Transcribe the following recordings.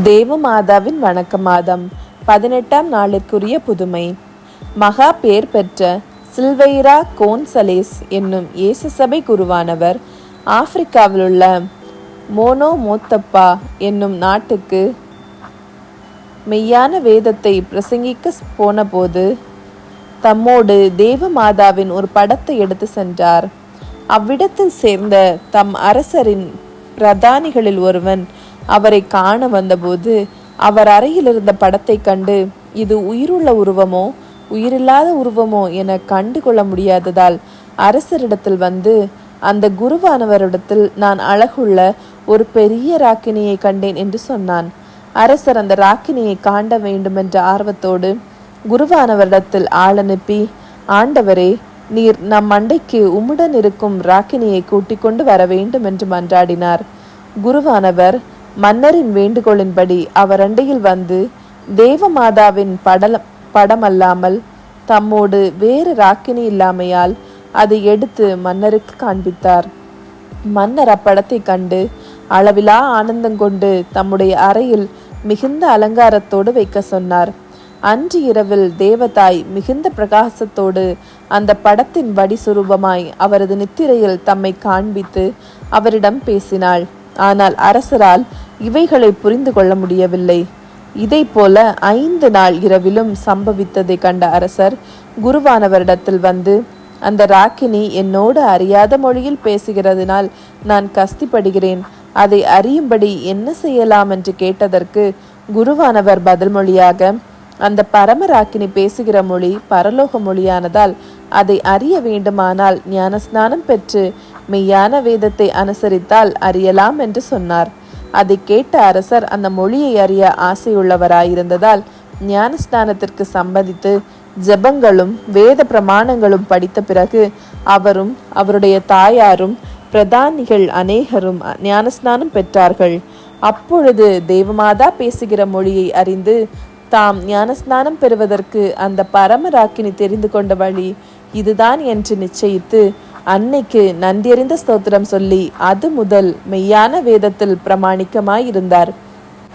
தேவமாதாவின் வணக்க மாதம் பதினெட்டாம் நாளிற்குரிய புதுமை. மகா பேர் பெற்ற சில்வைரா கோன்சலேஸ் என்னும் இயேசு சபை குருவானவர் ஆப்பிரிக்காவிலுள்ள மோனோ மோத்தப்பா என்னும் நாட்டுக்கு மெய்யான வேதத்தை பிரசங்கிக்க போனபோது தம்மோடு தேவமாதாவின் ஒரு படத்தை எடுத்து சென்றார். அவ்விடத்தில் சேர்ந்த தம் அரசரின் பிரதானிகளில் ஒருவன் அவரை காண வந்தபோது அவர் அறையில் இருந்த படத்தை கண்டு இது உயிருள்ள உருவமோ? உயிரில்லாத உருவமோ என கண்டு கொள்ள முடியாததால் அரசரிடத்தில் வந்து அந்த குருவானவரிடத்தில் நான் அழகுள்ள ஒரு பெரிய ராக்கினியை கண்டேன் என்று சொன்னான். அரசர் அந்த ராக்கினியை காண்ட வேண்டுமென்ற ஆர்வத்தோடு குருவானவரிடத்தில் ஆள் அனுப்பி ஆண்டவரே நீர் நம் மண்டைக்கு உம்முடன் இருக்கும் ராக்கினியை கூட்டிக் கொண்டு வர வேண்டும் என்று மன்றாடினார். குருவானவர் மன்னரின் வேண்டுகோளின்படி அவர் அண்டையில் வந்து தேவமாதாவின் படல படமல்லாமல் தம்மோடு வேறு ராக்கினி இல்லாமையால் அதை எடுத்து மன்னருக்கு காண்பித்தார். மன்னர் அப்படத்தை கண்டு அளவிலா ஆனந்தம் கொண்டு தம்முடைய அறையில் மிகுந்த அலங்காரத்தோடு வைக்க சொன்னார். அன்று இரவில் தேவதாய் மிகுந்த பிரகாசத்தோடு அந்த படத்தின் வடிசுரூபமாய் அவரது நித்திரையில் தம்மை காண்பித்து அவரிடம் பேசினாள். ஆனால் அரசரால் இவைகளை புரிந்து கொள்ள முடியவில்லை. இதை போல ஐந்து நாள் இரவிலும் சம்பவித்ததை கண்ட அரசர் குருவானவரிடத்தில் வந்து அந்த ராக்கினி என்னோடு அறியாத மொழியில் பேசுகிறதுனால் நான் கஸ்திப்படுகிறேன். அதை அறியும்படி என்ன செய்யலாம்? என்று கேட்டதற்கு குருவானவர் பதில் மொழியாக அந்த பரமராக்கினி பேசுகிற மொழி பரலோக மொழியானதால் அதை அறிய வேண்டுமானால் ஞானஸ்நானம் பெற்று மெய்யான வேதத்தை அனுசரித்தால் அறியலாம் என்று சொன்னார். அதை கேட்ட அரசர் அந்த மொழியை அறிய ஆசையுள்ளவராயிருந்ததால் ஞானஸ்நானத்திற்கு சம்பந்தித்து ஜெபங்களும் வேத பிரமாணங்களும் படித்த பிறகு அவரும் அவருடைய தாயாரும் பிரதானிகள் அநேகரும் ஞானஸ்நானம் பெற்றார்கள். அப்பொழுது தேவமாதா பேசுகிற மொழியை அறிந்து தாம் ஞானஸ்நானம் பெறுவதற்கு அந்த பரமராக்கினி தெரிந்து கொண்ட வழி இதுதான் என்று நிச்சயித்து அன்னைக்கு நன்றியறிந்த ஸ்தோத்திரம் சொல்லி அது முதல் மெய்யான வேதத்தில் பிரமாணிக்கமாயிருந்தார்.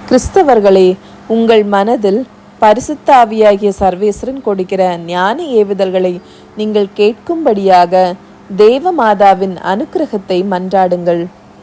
கிறிஸ்தவர்களே உங்கள் மனதில் பரிசுத்த ஆவியாகிய சர்வேஸ்வரன் கொடுக்கிற ஞான ஏவுதல்களை நீங்கள் கேட்கும்படியாக தேவமாதாவின் அனுக்கிரகத்தை மன்றாடுங்கள்.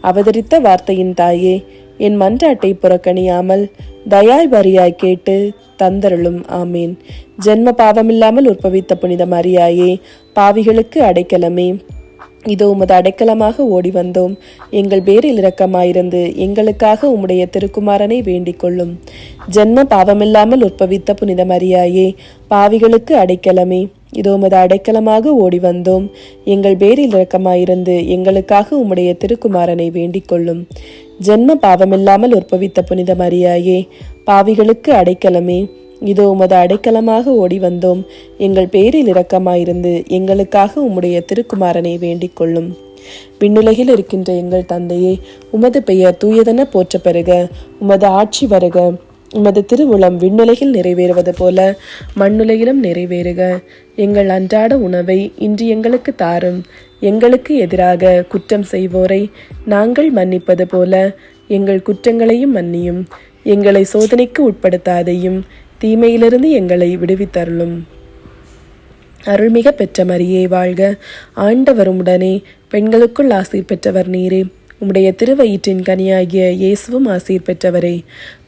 அவதரித்த வார்த்தையின் தாயே என் மன்றாட்டை புறக்கணியாமல் தயாய் வரியாய் கேட்டு தந்தருளும் ஆமேன். ஜென்ம பாவமில்லாமல் உற்பவித்த புனித மரியாயே பாவிகளுக்கு அடைக்கலமே. இதோ உமது அடைக்கலமாக ஓடி வந்தோம். எங்கள் பேரில் இரக்கமாயிருந்து எங்களுக்காக உம்முடைய திருக்குமாரனை வேண்டிக் கொள்ளும். ஜென்ம பாவமில்லாமல் உற்பவித்த புனித மரியாயே பாவிகளுக்கு அடைக்கலமே. இதோ உமது அடைக்கலமாக ஓடி வந்தோம் எங்கள் பேரில் இரக்கமாயிருந்து எங்களுக்காக உம்முடைய திருக்குமாரனை வேண்டிக் கொள்ளும் ஜென்ம பாவமில்லாமல் உற்பவித்த புனித மரியாயே பாவிகளுக்கு அடைக்கலமே. இதோ உமது அடைக்கலமாக ஓடி வந்தோம் எங்கள் பேரில் இரக்கமாயிருந்து எங்களுக்காக உம்முடைய திருக்குமாரனை வேண்டிக் கொள்ளும் விண்ணுலகில் இருக்கின்ற எங்கள் தந்தையே உமது பெயர் தூயதென போற்ற பெறுக உமது ஆட்சி வருக. உமது திருவுளம் விண்ணுலகில் நிறைவேறுவது போல மண்ணுலகிலும் நிறைவேறுக. எங்கள் அன்றாட உணவை இன்று எங்களுக்கு தாரும். எங்களுக்கு எதிராக குற்றம் செய்வோரை நாங்கள் மன்னிப்பது போல எங்கள் குற்றங்களையும் மன்னியும். எங்களை சோதனைக்கு உட்படுத்தாதையும் தீமையிலிருந்து எங்களை விடுவித்தருளும். அருள்மிக பெற்ற மரியே வாழ்க. ஆண்டவரும் உடனே பெண்களுக்குள் ஆசீர் பெற்றவர் நீரே. உம்முடைய திருவயிற்றின் கனியாகிய இயேசுவும் ஆசீர் பெற்றவரே